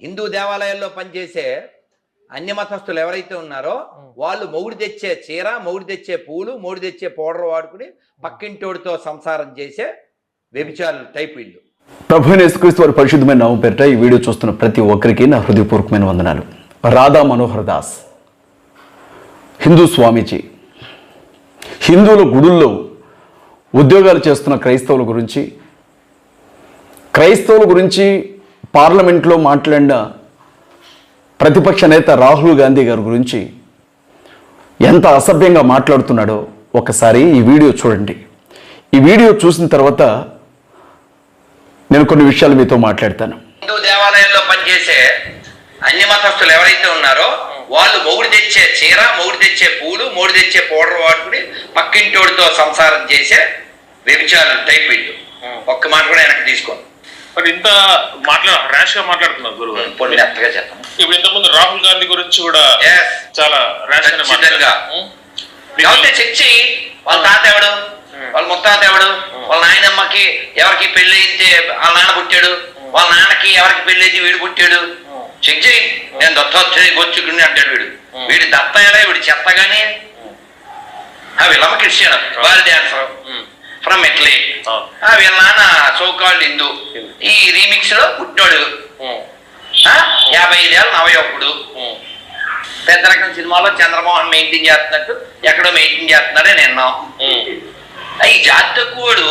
హిందూ దేవాలయాల్లో పనిచేసే అన్య మతస్థులు ఎవరైతే ఉన్నారో వాళ్ళు మొగుడు తెచ్చే చీర మొగుడు తెచ్చే పూలు మొగుడు తెచ్చే పౌడర్ వాడుకుని పక్కింటోడితో సంసారం చేసే వ్యభిచారులు టైప్ వీళ్ళు ప్రభు యేసుక్రీస్తు వారి పరిశుద్ధమైన నామం పేరిట ఈ వీడియో చూస్తున్న ప్రతి ఒక్కరికి నా హృదయపూర్వకమైన వందనాలు. రాధా మనోహర్ దాస్ హిందూ స్వామీజీ హిందువుల గుడుల్లో ఉద్యోగాలు చేస్తున్న క్రైస్తవుల గురించి క్రైస్తవుల గురించి పార్లమెంట్లో మాట్లాడిన ప్రతిపక్ష నేత రాహుల్ గాంధీ గారి గురించి ఎంత అసభ్యంగా మాట్లాడుతున్నాడో ఒకసారి ఈ వీడియో చూడండి. ఈ వీడియో చూసిన తర్వాత నేను కొన్ని విషయాలు మీతో మాట్లాడతాను. హిందూ దేవాలయాల్లో పనిచేసే అన్య మతస్థులు ఎవరైతే ఉన్నారో వాళ్ళు మొగుడు తెచ్చే చీర మొగుడు తెచ్చే పూలు మొగుడు తెచ్చే పౌడర్ వాడుకుని పక్కింటోడితో సంసారం చేసే వ్యభిచారులు టైప్ వీళ్ళు. ఒక్క మాట కూడా వెనక్కి తీసుకోండి మరి ఇంత మాట్లా ర్యాష్గా మాట్లాడుతున్నారు గురువు ఇప్పుడు ఇంతకుముందు రాహుల్ గాంధీ గురించి కూడా. చాలా ర్యాష్. మాట్లాడారు? కాబట్టి చర్చి వాళ్ళ తాత ఎవడు? వాళ్ళ ముత్తాత ఎవడు? వాళ్ళ నాయనమ్మకి ఎవరికి పెళ్ళి అయితే వాళ్ళ నాన్న పుట్టాడు? వాళ్ళ నాన్నకి ఎవరికి పెళ్ళి అయితే వీడు పుట్టాడు? చెక్ చేయి నేను దత్తోత్తరి గొచ్చుకుని అంటాడు వీడు. వీడు దత్తయ్యలే వీడు చెత్తగానే ఆ వీళ్ళమ్మ క్రిస్టియన్ బాల్ డాన్సర్. ఫ్రమ్. ఆ వీళ్ళ నాన్న సోకాల్డ్ హిందూ ఈ రీమిక్స్లో పుట్టినోడు. ఆ, యాభై ఐదేళ్ళు నవయొప్పుడు. పెద్ద రకం సినిమాలో చంద్రమోహన్ మెయింటైన్ చేస్తున్నట్టు ఎక్కడో మెయింటైన్ చేస్తున్నాడే నిన్న. ఈ జాతి తక్కువడు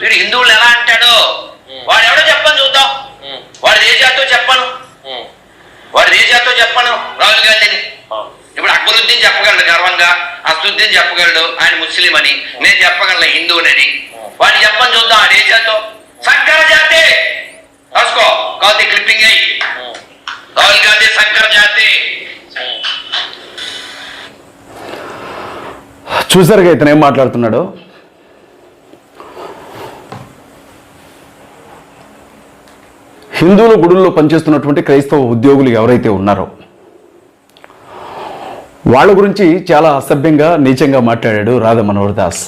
వీడు హిందువులు ఎలా అంటాడో వాడు ఎవడో చెప్పను చూద్దాం. వాడు ఏ జాతో చెప్పను ఉం. వాడు ఏ జాతో చెప్పను రాహుల్ గాంధీని అవును. ఇప్పుడు అక్బరుద్దీన్ చెప్పగలడు గర్వంగా అసదుద్దీన్ చెప్పగలడు? ఆయన ముస్లిం అని నేను చెప్పగలను? హిందువునని. వాడిని చెప్పని చూద్దాం ఆడు ఏ జాతో సంకర జాతి! రాసుకో. కాదు క్లిప్పింగ్ అయ్యి ఉం. రాహుల్ గాంధీ సంకర జాతి. చూసారుగా ఇతను ఏం మాట్లాడుతున్నాడు? హిందువుల గుడుల్లో పనిచేస్తున్నటువంటి క్రైస్తవ ఉద్యోగులు ఎవరైతే ఉన్నారో? వాళ్ళ గురించి చాలా అసభ్యంగా నీచంగా మాట్లాడాడు రాధా మనోహర్ దాస్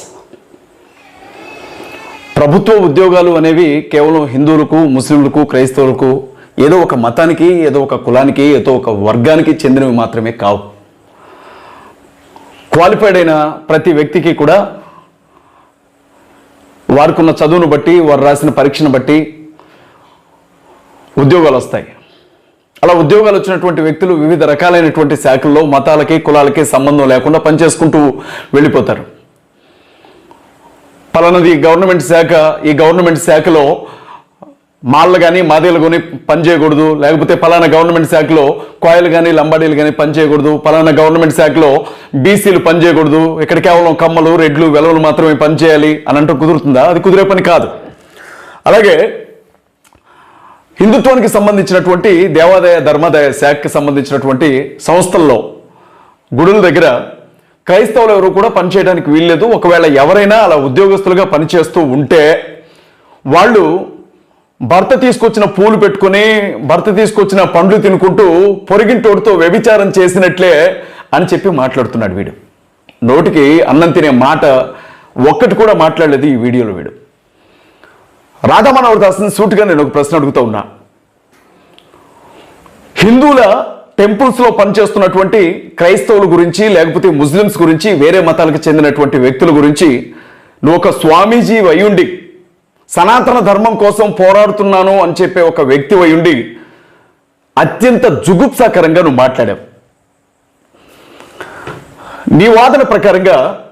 ప్రభుత్వ ఉద్యోగాలు అనేవి కేవలం హిందువులకు ముస్లింలకు క్రైస్తవులకు ఏదో ఒక మతానికి ఏదో ఒక కులానికి ఏదో ఒక వర్గానికి చెందినవి మాత్రమే కావు. క్వాలిఫైడ్ అయిన ప్రతి వ్యక్తికి కూడా వారికి ఉన్న చదువును బట్టి వారు రాసిన పరీక్షను బట్టి ఉద్యోగాలు వస్తాయి. అలా ఉద్యోగాలు వచ్చినటువంటి వ్యక్తులు వివిధ రకాలైనటువంటి శాఖల్లో మతాలకి కులాలకి సంబంధం లేకుండా పనిచేసుకుంటూ వెళ్ళిపోతారు. పలానది గవర్నమెంట్ శాఖ ఈ గవర్నమెంట్ శాఖలో మాళ్ళు కానీ మాదేలు కానీ పనిచేయకూడదు లేకపోతే పలానా గవర్నమెంట్ శాఖలో కోయలు కానీ లంబాడీలు కానీ పనిచేయకూడదు పలానా గవర్నమెంట్ శాఖలో బీసీలు పనిచేయకూడదు ఇక్కడ కేవలం కమ్మలు రెడ్లు వెలవలు మాత్రమే పనిచేయాలి అని అంటూ కుదురుతుందా? అది కుదిరే పని కాదు. అలాగే హిందుత్వానికి సంబంధించినటువంటి దేవాదాయ ధర్మాదాయ శాఖకి సంబంధించినటువంటి సంస్థల్లో గుడుల దగ్గర క్రైస్తవులు ఎవరు కూడా పనిచేయడానికి వీల్లేదు. ఒకవేళ ఎవరైనా అలా ఉద్యోగస్తులుగా పనిచేస్తూ ఉంటే వాళ్ళు భర్త తీసుకొచ్చిన పూలు పెట్టుకుని భర్త తీసుకొచ్చిన పండ్లు తినుకుంటూ పొరిగింటోడితో వ్యభిచారం చేసినట్లే అని చెప్పి మాట్లాడుతున్నాడు వీడు. నోటికి అన్నం తినే మాట ఒక్కటి కూడా మాట్లాడలేదు ఈ వీడియోలో వీడు. రాధామనోహర్ దాస్ని సూటిగా నేను ఒక ప్రశ్న అడుగుతూ ఉన్నా. హిందువుల టెంపుల్స్లో పనిచేస్తున్నటువంటి క్రైస్తవుల గురించి లేకపోతే ముస్లిమ్స్ గురించి వేరే మతాలకు చెందినటువంటి వ్యక్తుల గురించి నువ్వు ఒక స్వామీజీ అయ్యుండి సనాతన ధర్మం కోసం పోరాడుతున్నాను అని చెప్పే ఒక వ్యక్తి అయ్యుండి అత్యంత జుగుప్సాకరంగా నువ్వు మాట్లాడావు. నీ వాదన ప్రకారంగా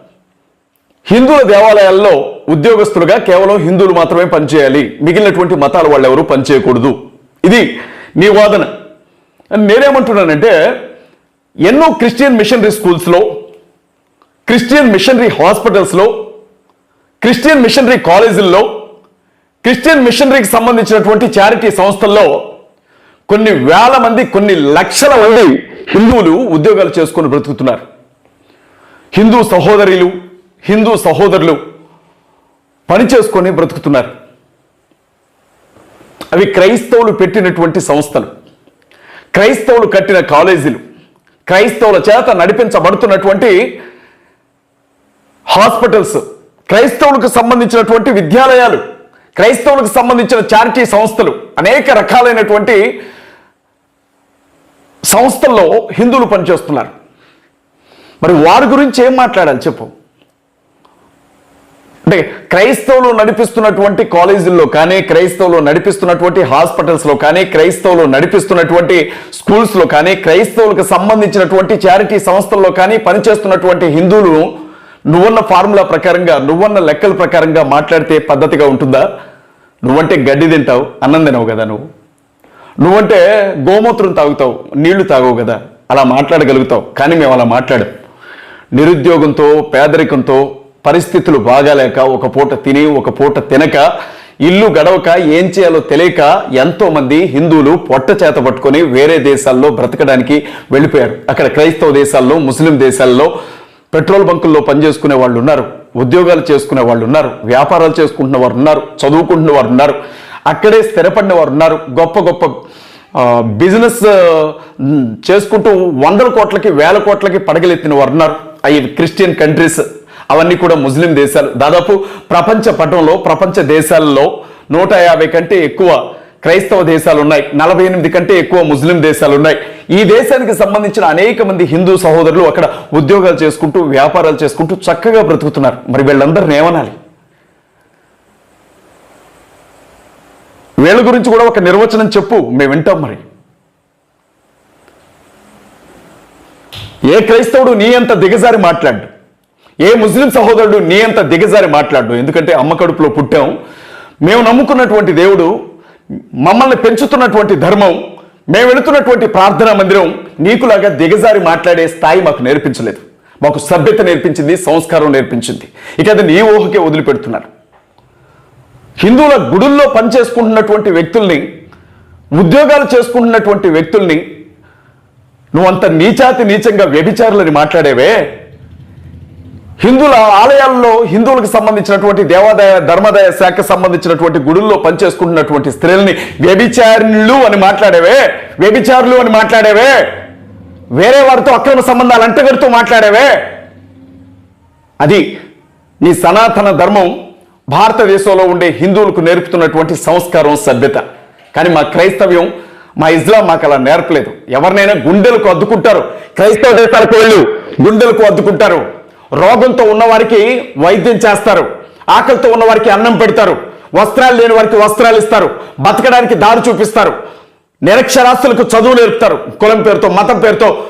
హిందువుల దేవాలయాల్లో ఉద్యోగస్తులుగా కేవలం హిందువులు మాత్రమే పనిచేయాలి. మిగిలినటువంటి మతాల వాళ్ళు ఎవరు పనిచేయకూడదు. ఇది నీ వాదన. నేనేమంటున్నానంటే ఎన్నో క్రిస్టియన్ మిషనరీ స్కూల్స్లో క్రిస్టియన్ మిషనరీ హాస్పిటల్స్లో క్రిస్టియన్ మిషనరీ కాలేజీల్లో క్రిస్టియన్ మిషనరీకి సంబంధించినటువంటి చారిటీ సంస్థల్లో కొన్ని వేల మంది కొన్ని లక్షల మంది హిందువులు ఉద్యోగాలు చేసుకొని బ్రతుకుతున్నారు. హిందూ సహోదరులు హిందూ సహోదరులు పని చేసుకొని బ్రతుకుతున్నారు. అవి క్రైస్తవులు పెట్టినటువంటి సంస్థలు. క్రైస్తవులు కట్టిన కాలేజీలు. క్రైస్తవుల చేత నడిపించబడుతున్నటువంటి హాస్పిటల్స్. క్రైస్తవులకు సంబంధించినటువంటి విద్యాలయాలు. క్రైస్తవులకు సంబంధించిన చారిటీ సంస్థలు. అనేక రకాలైనటువంటి సంస్థల్లో హిందువులు పనిచేస్తున్నారు. మరి వారి గురించి ఏం మాట్లాడాలి చెప్పు? అంటే క్రైస్తవులు నడిపిస్తున్నటువంటి కాలేజీల్లో కానీ క్రైస్తవులు నడిపిస్తున్నటువంటి హాస్పిటల్స్లో కానీ క్రైస్తవులు నడిపిస్తున్నటువంటి స్కూల్స్లో కానీ క్రైస్తవులకు సంబంధించినటువంటి చారిటీ సంస్థల్లో కానీ పనిచేస్తున్నటువంటి హిందువులు నువ్వన్న ఫార్ములా ప్రకారంగా నువ్వన్న లెక్కల ప్రకారంగా మాట్లాడితే పద్ధతిగా ఉంటుందా? నువ్వంటే గడ్డి తింటావు అన్నం తినవు కదా నువ్వు. నువ్వంటే గోమూత్రం తాగుతావు నీళ్ళు తాగవు కదా. అలా మాట్లాడగలుగుతావు కానీ మేము అలా మాట్లాడం నిరుద్యోగంతో పేదరికంతో పరిస్థితులు బాగాలేక ఒక పూట తిని ఒక పూట తినక ఇల్లు గడవక ఏం చేయాలో తెలియక ఎంతో మంది హిందువులు పొట్ట చేత పట్టుకొని వేరే దేశాల్లో బ్రతకడానికి వెళ్ళిపోయారు. అక్కడ క్రైస్తవ దేశాల్లో ముస్లిం దేశాల్లో పెట్రోల్ బంకుల్లో పనిచేసుకునే వాళ్ళు ఉన్నారు ఉద్యోగాలు చేసుకునే వాళ్ళు ఉన్నారు వ్యాపారాలు చేసుకుంటున్న వారు ఉన్నారు చదువుకుంటున్న వారు ఉన్నారు అక్కడే స్థిరపడిన వారు ఉన్నారు. గొప్ప గొప్ప బిజినెస్ చేసుకుంటూ వందల కోట్లకి వేల కోట్లకి పడగలెత్తిన వారు ఉన్నారు. అవి క్రిస్టియన్ కంట్రీస్ అవన్నీ కూడా ముస్లిం దేశాలు. దాదాపు ప్రపంచ పటంలో ప్రపంచ దేశాల్లో నూట యాభై కంటే ఎక్కువ క్రైస్తవ దేశాలు ఉన్నాయి నలభై ఎనిమిది కంటే ఎక్కువ ముస్లిం దేశాలు ఉన్నాయి ఈ దేశానికి సంబంధించిన అనేక మంది హిందూ సహోదరులు అక్కడ ఉద్యోగాలు చేసుకుంటూ వ్యాపారాలు చేసుకుంటూ చక్కగా బ్రతుకుతున్నారు. మరి వీళ్ళందరిని ఏమనాలి? వీళ్ళ గురించి కూడా ఒక నిర్వచనం చెప్పు. మేము వింటాం మరి. ఏ క్రైస్తవుడు నీ అంత దిగజారి మాట్లాడు. ఏ ముస్లిం సహోదరుడు నీ అంత దిగజారి మాట్లాడు ఎందుకంటే అమ్మ కడుపులో పుట్టాం. మేము నమ్ముకున్నటువంటి దేవుడు మమ్మల్ని పెంచుతున్నటువంటి ధర్మం మేము వెళుతున్నటువంటి ప్రార్థనా మందిరం నీకులాగా దిగజారి మాట్లాడే స్థాయి మాకు నేర్పించలేదు. మాకు సభ్యత నేర్పించింది సంస్కారం నేర్పించింది. ఇక అది నీ ఊహకే వదిలిపెడుతున్నారు. హిందువుల గుడుల్లో పనిచేసుకుంటున్నటువంటి వ్యక్తుల్ని ఉద్యోగాలు చేసుకుంటున్నటువంటి వ్యక్తుల్ని నువ్వంత నీచాతి నీచంగా వ్యభిచారులని మాట్లాడేవే? హిందువుల ఆలయాల్లో హిందువులకు సంబంధించినటువంటి దేవాదాయ ధర్మాదాయ శాఖకు సంబంధించినటువంటి గుడుల్లో పనిచేసుకుంటున్నటువంటి స్త్రీలని వ్యభిచారులు అని మాట్లాడేవే? వ్యభిచారులు అని మాట్లాడేవే? వేరే వారితో అక్రమ సంబంధాలు అంటగడుతూ మాట్లాడేవే? అది నీ సనాతన ధర్మం భారతదేశంలో ఉండే హిందువులకు నేర్పుతున్నటువంటి సంస్కారం సభ్యత. కానీ మా క్రైస్తవ్యం మా ఇస్లాం మాకు అలా నేర్పలేదు. ఎవరినైనా గుండెలకు అద్దుకుంటారు. క్రైస్తవ దేశాలకు వెళ్ళు. గుండెలకు అద్దుకుంటారు. రోగంతో ఉన్నవారికి వైద్యం చేస్తారు. ఆకలితో ఉన్నవారికి అన్నం పెడతారు. వస్త్రాలు లేని వారికి వస్త్రాలు ఇస్తారు. బతకడానికి దారి చూపిస్తారు. నిరక్షరాస్తులకు చదువు నేర్పుతారు. కులం పేరుతో మతం పేరుతో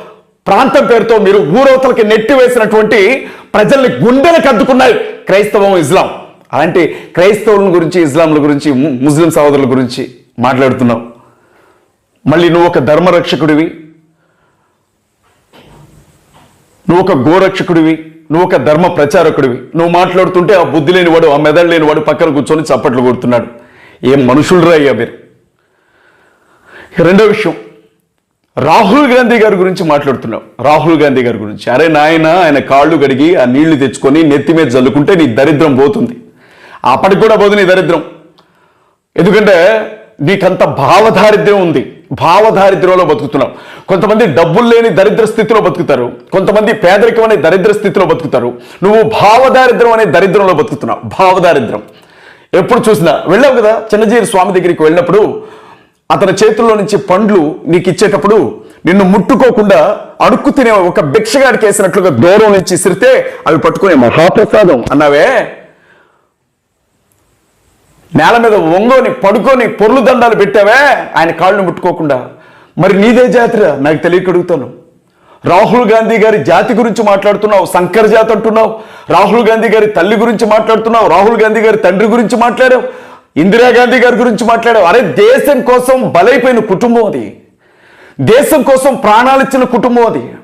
ప్రాంతం పేరుతో మీరు ఊరవతలకి నెట్టి వేసినటువంటి ప్రజల్ని గుండెలకు అద్దుకున్నాయి క్రైస్తవం ఇస్లాం. అలాంటి క్రైస్తవుల గురించి ఇస్లాంల గురించి ము- ముస్లిం సహోదరుల గురించి మాట్లాడుతున్నావు మళ్ళీ నువ్వు ఒక ధర్మరక్షకుడివి. నువ్వు ఒక గోరక్షకుడివి. నువ్వు ఒక ధర్మ ప్రచారకుడివి. నువ్వు మాట్లాడుతుంటే ఆ బుద్ధి లేనివాడు ఆ మెదడు లేనివాడు పక్కన కూర్చొని చప్పట్లు కొడుతున్నాడు. ఏం మనుషులు అయ్యా మీరు రెండో విషయం రాహుల్ గాంధీ గారి గురించి మాట్లాడుతున్నావు. రాహుల్ గాంధీ గారి గురించి. అరే నాయన ఆయన కాళ్ళు కడిగి ఆ నీళ్ళు తెచ్చుకొని నెత్తి మీద చల్లుకుంటే నీ దరిద్రం పోతుంది. అప్పటికి కూడా పోదు నీ దరిద్రం. ఎందుకంటే నీకంత భావదారిద్ర్యం ఉంది. భావదారిద్ర్యంలో బతుకుతున్నాం. కొంతమంది డబ్బులు లేని దరిద్ర స్థితిలో బతుకుతారు. కొంతమంది పేదరికం అనే దరిద్ర స్థితిలో బతుకుతారు. నువ్వు భావదారిద్ర్యం అనే దరిద్రంలో బతుకుతున్నావు. భావదారిద్ర్యం. ఎప్పుడు చూసినా వెళ్ళావు కదా చిన్నజీరి స్వామి దగ్గరికి వెళ్ళినప్పుడు అతని చేతుల్లో నుంచి పండ్లు నీకు ఇచ్చేటప్పుడు నిన్ను ముట్టుకోకుండా అడుక్కు తినే ఒక భిక్షగాడికి వేసినట్లుగా దూరం నుంచి ఇసిరితే అవి పట్టుకునే మహాప్రసాదం. అన్నావే? నేల మీద వంగోని పడుకొని పొర్లు దండాలు పెట్టావే? ఆయన కాళ్ళను ముట్టుకోకుండా. మరి నీదే జాతిరా? నాకు తెలియక అడుగుతాను. రాహుల్ గాంధీ గారి జాతి గురించి మాట్లాడుతున్నావు శంకర్ జాతి అంటున్నావు రాహుల్ గాంధీ గారి తల్లి గురించి మాట్లాడుతున్నావు రాహుల్ గాంధీ గారి తండ్రి గురించి మాట్లాడావు ఇందిరాగాంధీ గారి గురించి మాట్లాడావు. అరే దేశం కోసం బలైపోయిన కుటుంబం అది. దేశం కోసం ప్రాణాలిచ్చిన కుటుంబం అది.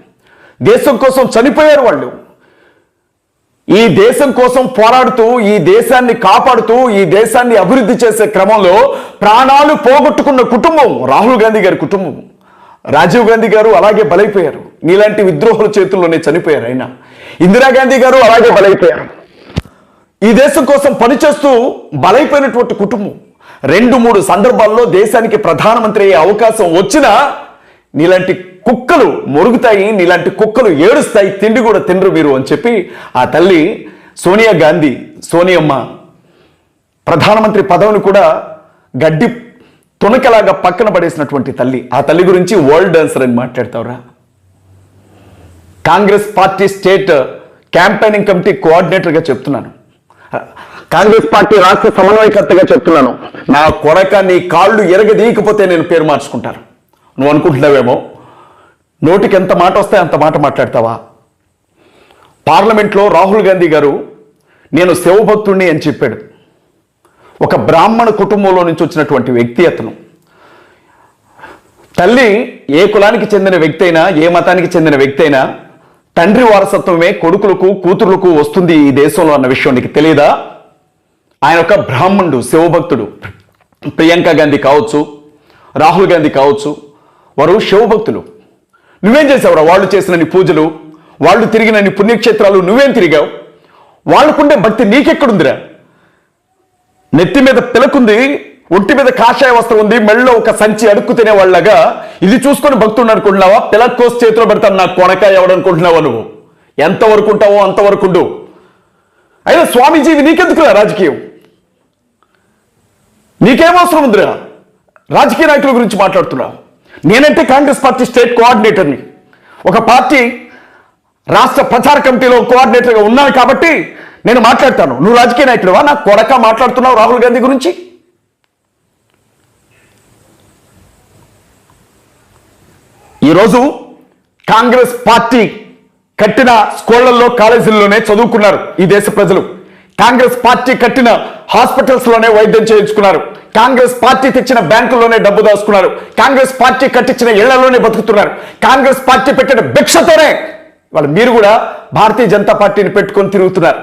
దేశం కోసం చనిపోయారు వాళ్ళు. ఈ దేశం కోసం పోరాడుతూ ఈ దేశాన్ని కాపాడుతూ ఈ దేశాన్ని అభివృద్ధి చేసే క్రమంలో ప్రాణాలు పోగొట్టుకున్న కుటుంబం రాహుల్ గాంధీ గారి కుటుంబం. రాజీవ్ గాంధీ గారు అలాగే బలైపోయారు. నీలాంటి విద్రోహుల చేతుల్లోనే చనిపోయారు ఆయన. ఇందిరాగాంధీ గారు అలాగే బలైపోయారు. ఈ దేశం కోసం పనిచేస్తూ బలైపోయినటువంటి కుటుంబం. రెండు మూడు సందర్భాల్లో దేశానికి ప్రధానమంత్రి అయ్యే అవకాశం వచ్చినా నీలాంటి కుక్కలు మొరుగుతాయి నీలాంటి కుక్కలు ఏడుస్తాయి తిండి కూడా తినరు మీరు అని చెప్పి ఆ తల్లి సోనియా గాంధీ సోనియమ్మ ప్రధానమంత్రి పదవిని కూడా గడ్డి తునకలాగా పక్కన పడేసినటువంటి తల్లి. ఆ తల్లి గురించి వరల్డ్ డాన్సర్ అని మాట్లాడతావురా. Congress party state campaigning committee కోఆర్డినేటర్గా చెప్తున్నాను. కాంగ్రెస్ పార్టీ రాష్ట్ర సమన్వయకర్తగా చెప్తున్నాను. నా కొడక నీ కాళ్ళు ఎరగదీయకపోతే నేను పేరు మార్చుకుంటాను. నువ్వు అనుకుంటున్నావేమో? నోటికి ఎంత మాట వస్తే అంత మాట మాట్లాడతావా? పార్లమెంట్లో రాహుల్ గాంధీ గారు నేను శివభక్తుణ్ణి అని చెప్పాడు. ఒక బ్రాహ్మణ కుటుంబంలో నుంచి వచ్చినటువంటి వ్యక్తి అతను. తల్లి ఏ కులానికి చెందిన వ్యక్తి అయినా ఏ మతానికి చెందిన వ్యక్తి అయినా తండ్రి వారసత్వమే కొడుకులకు కూతురులకు వస్తుంది ఈ దేశంలో అన్న విషయం నీకు తెలియదా ఆయన ఒక బ్రాహ్మణుడు శివభక్తుడు. ప్రియాంక గాంధీ కావచ్చు రాహుల్ గాంధీ కావచ్చు వారు శివభక్తులు. నువ్వేం చేసావురా వాళ్ళు చేసిన నీ పూజలు వాళ్ళు తిరిగిన నీ పుణ్యక్షేత్రాలు నువ్వేం తిరిగావు? వాళ్ళకుండే భక్తి నీకెక్కడుందిరా? నెత్తి మీద పిలకుంది ఒంటి మీద కాషాయ వస్త్రం ఉంది మెళ్ళలో ఒక సంచి అడుక్కు తినేవాళ్ళగా ఇది చూసుకొని భక్తుడు అనుకుంటున్నావా? పిలక్ కోసి చేతిలో పెడతాను నా కొనకాయ ఎవడనుకుంటున్నావా నువ్వు? ఎంతవరకు ఉంటావో అంతవరకు ఉండు. అయినా స్వామీజీవి నీకెందుకురా రాజకీయం? నీకేం అవసరం ఉందిరా? రాజకీయ నాయకుల గురించి మాట్లాడుతున్నావు. నేనంటే కాంగ్రెస్ పార్టీ స్టేట్ కోఆర్డినేటర్ని. ఒక పార్టీ రాష్ట్ర ప్రచార కమిటీలో కోఆర్డినేటర్గా ఉన్నాను కాబట్టి నేను మాట్లాడతాను. నువ్వు రాజకీయ నాయకుడువా? నా కొడక మాట్లాడుతున్నావు రాహుల్ గాంధీ గురించి? ఈరోజు కాంగ్రెస్ పార్టీ కట్టిన స్కూళ్ళలో కాలేజీల్లోనే చదువుకున్నారు ఈ దేశ ప్రజలు. కాంగ్రెస్ పార్టీ కట్టిన హాస్పిటల్స్లోనే వైద్యం చేయించుకున్నారు. కాంగ్రెస్ పార్టీ తెచ్చిన బ్యాంకుల్లోనే డబ్బు దాచుకున్నారు. కాంగ్రెస్ పార్టీ కట్టించిన ఇళ్ళలోనే బతుకుతున్నారు. కాంగ్రెస్ పార్టీ పెట్టిన భిక్షతోనే వాళ్ళు మీరు కూడా భారతీయ జనతా పార్టీని పెట్టుకొని తిరుగుతున్నారు.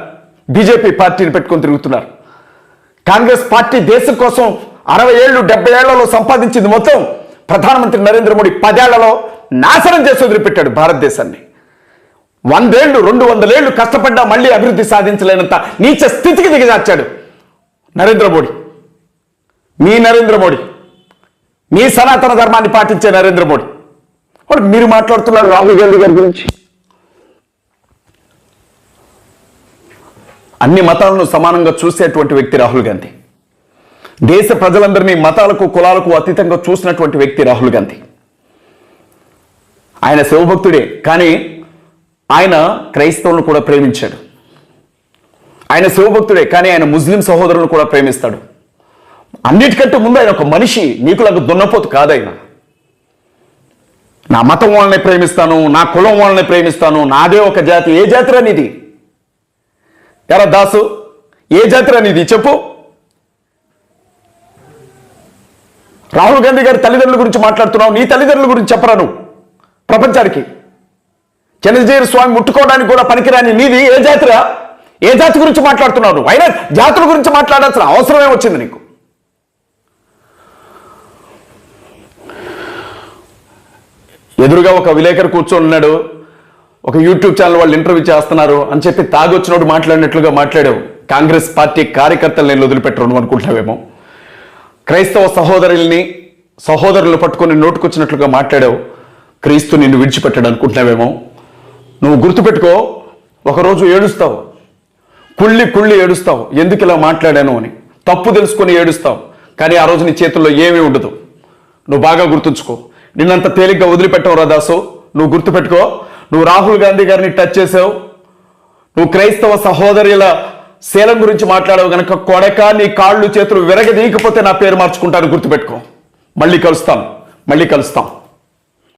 బీజేపీ పార్టీని పెట్టుకొని తిరుగుతున్నారు. కాంగ్రెస్ పార్టీ దేశం కోసం అరవై ఏళ్ళు డెబ్బై ఏళ్ళలో సంపాదించింది మొత్తం ప్రధానమంత్రి నరేంద్ర మోడీ పదేళ్ళలో నాశనం చేసి వదిలిపెట్టాడు భారతదేశాన్ని. వందేళ్ళు రెండు వందలేళ్ళు కష్టపడ్డా మళ్ళీ అభివృద్ధి సాధించలేనంత నీచ స్థితికి దిగజార్చాడు నరేంద్ర మోడీ. మీ నరేంద్ర మోడీ. మీ సనాతన ధర్మాన్ని పాటించే నరేంద్ర మోడీ. మీరు మాట్లాడుతున్నారు రాహుల్ గాంధీ గారి గురించి. అన్ని మతాలను సమానంగా చూసేటువంటి వ్యక్తి రాహుల్ గాంధీ. దేశ ప్రజలందరినీ మతాలకు కులాలకు అతీతంగా చూసినటువంటి వ్యక్తి రాహుల్ గాంధీ. ఆయన శివభక్తుడే కానీ ఆయన క్రైస్తవులను కూడా ప్రేమించాడు. ఆయన శివభక్తుడే కానీ ఆయన ముస్లిం సహోదరులను కూడా ప్రేమిస్తాడు. అన్నిటికంటే ముందు ఆయన ఒక మనిషి నీకులకు దున్నపోతు కాదైనా. నా మతం వాళ్ళని ప్రేమిస్తాను నా కులం వాళ్ళని ప్రేమిస్తాను నాదే ఒక జాతి ఏ జాతిరా నీది? ఎరా దాసు ఏ జాతిరా నీది? చెప్పు. రాహుల్ గాంధీ గారి తల్లిదండ్రుల గురించి మాట్లాడుతున్నావు నీ తల్లిదండ్రుల గురించి చెప్పరా నువ్వు? ప్రపంచానికి. చిన్నజీవి స్వామి ముట్టుకోవడానికి కూడా పనికిరాని నీది ఏ జాతిరా? ఏ జాతి గురించి మాట్లాడుతున్నావు అయినా జాతుల గురించి మాట్లాడాల్సిన అవసరమే వచ్చింది నీకు? ఎదురుగా ఒక విలేకరు కూర్చొని ఉన్నాడు. ఒక యూట్యూబ్ ఛానల్ వాళ్ళు ఇంటర్వ్యూ చేస్తున్నారు అని చెప్పి తాగొచ్చినోడు మాట్లాడినట్లుగా మాట్లాడావు. కాంగ్రెస్ పార్టీ కార్యకర్తలు నేను వదిలిపెట్టరు అనుకుంటున్నావేమో. క్రైస్తవ సహోదరుల్ని సహోదరులు పట్టుకొని నోటుకొచ్చినట్లుగా మాట్లాడావు. క్రీస్తు నిన్ను విడిచిపెట్టాడు అనుకుంటున్నావేమో. నువ్వు గుర్తుపెట్టుకో ఒకరోజు ఏడుస్తావు. కుళ్ళి కుళ్ళి ఏడుస్తావు. ఎందుకు ఇలా మాట్లాడాను అని. తప్పు తెలుసుకొని ఏడుస్తావు. కానీ ఆ రోజు నీ చేతుల్లో ఏమీ ఉండదు. నువ్వు బాగా గుర్తుంచుకో. నిన్నంత తేలిగ్గా వదిలిపెట్టవురా రాదాసు నువ్వు గుర్తుపెట్టుకో. నువ్వు రాహుల్ గాంధీ గారిని టచ్ చేసావు. నువ్వు క్రైస్తవ సహోదరుల శీలం గురించి మాట్లాడవు గనక కొడక నీ కాళ్ళు చేతులు విరగదీయకపోతే నా పేరు మార్చుకుంటాను గుర్తుపెట్టుకో. మళ్ళీ కలుస్తాం. మళ్ళీ కలుస్తాం.